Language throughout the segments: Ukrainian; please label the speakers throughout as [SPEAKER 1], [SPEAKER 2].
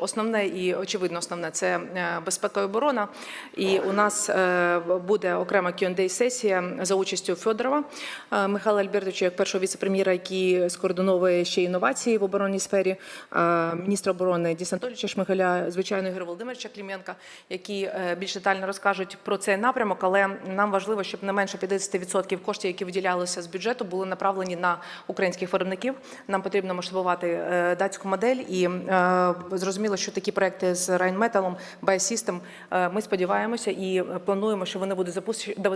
[SPEAKER 1] Основне і очевидно, основне це е, безпека і оборона. І у нас е, буде окрема Q&A сесія за участю Федорова е, Михайла Альбертовича, як першого віце-прем'єра, який скоординовує ще інновації в оборонній сфері, міністра оборони Діса Анатолійовича Шмигаля, звичайно, Ігоря Володимировича Кліменка, які більш детально розкажуть про цей напрямок. Але нам важливо, щоб не менше 50% коштів, які виділялися з бюджету, були направлені на українських виробників. Нам потрібно масштабувати датську модель і е, зрозуміло, що такі проекти з Rheinmetall, Biosystem, е, ми сподіваємося і плануємо, що вони будуть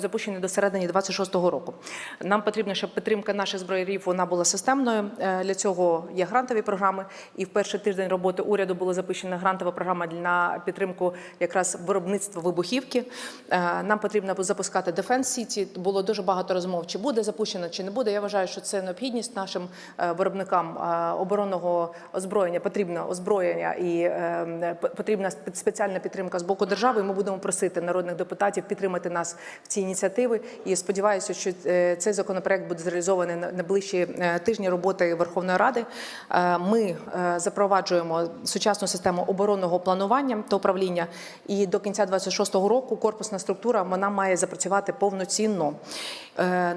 [SPEAKER 1] запущені, до середини 26-го року. Нам потрібно, щоб підтримка наших зброярів вона була системною. Е, Для цього є грантові програми. І в перший тиждень роботи уряду була запущена грантова програма на підтримку якраз виробництва вибухівки. Е, Нам потрібно запускати Defense City. Було дуже багато розмов, чи буде запущено, чи не буде. Я вважаю, що це необхідність нашим е, виробникам е, оборонного озброєння. Потрібно озброєння і е, потрібна спе- спеціальна підтримка з боку держави. Ми будемо просити народних депутатів підтримати нас в ці ініціативи. І сподіваюся, що е, цей законопроект буде зреалізований на найближчі е, тижні роботи Верховної Ради. Е, Ми запроваджуємо сучасну систему оборонного планування та управління. І до кінця 26-го року корпусна структура вона має запрацювати повноцінно.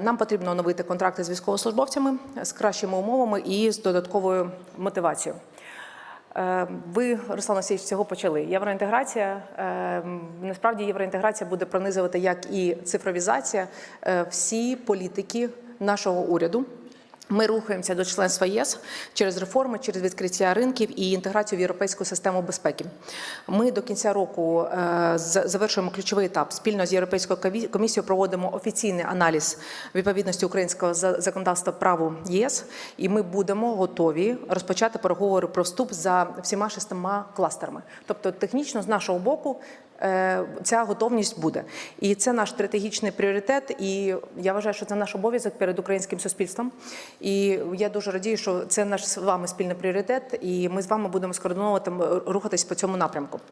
[SPEAKER 1] Нам потрібно оновити контракти з військовослужбовцями з кращими умовами і з додатковою мотивацією. Е, Ви, Руслан з цього почали. Євроінтеграція е, насправді євроінтеграція буде пронизувати як і цифровізація е, всі політики нашого уряду. Ми рухаємося до членства єС через реформи, через відкриття ринків і інтеграцію в європейську систему безпеки. Ми до кінця року е, завершуємо ключовий етап. Спільно з Європейською комісією проводимо офіційний аналіз відповідності українського законодавства праву ЄС, і ми будемо готові розпочати переговори про вступ за всіма шестима кластерами. Тобто, технічно з нашого боку. Е, Ця готовність буде, і це наш стратегічний пріоритет. І я вважаю, що це наш обов'язок перед українським суспільством. І я дуже радію, що це наш з вами спільний пріоритет, і ми з вами будемо скоординовувати рухатись по цьому напрямку.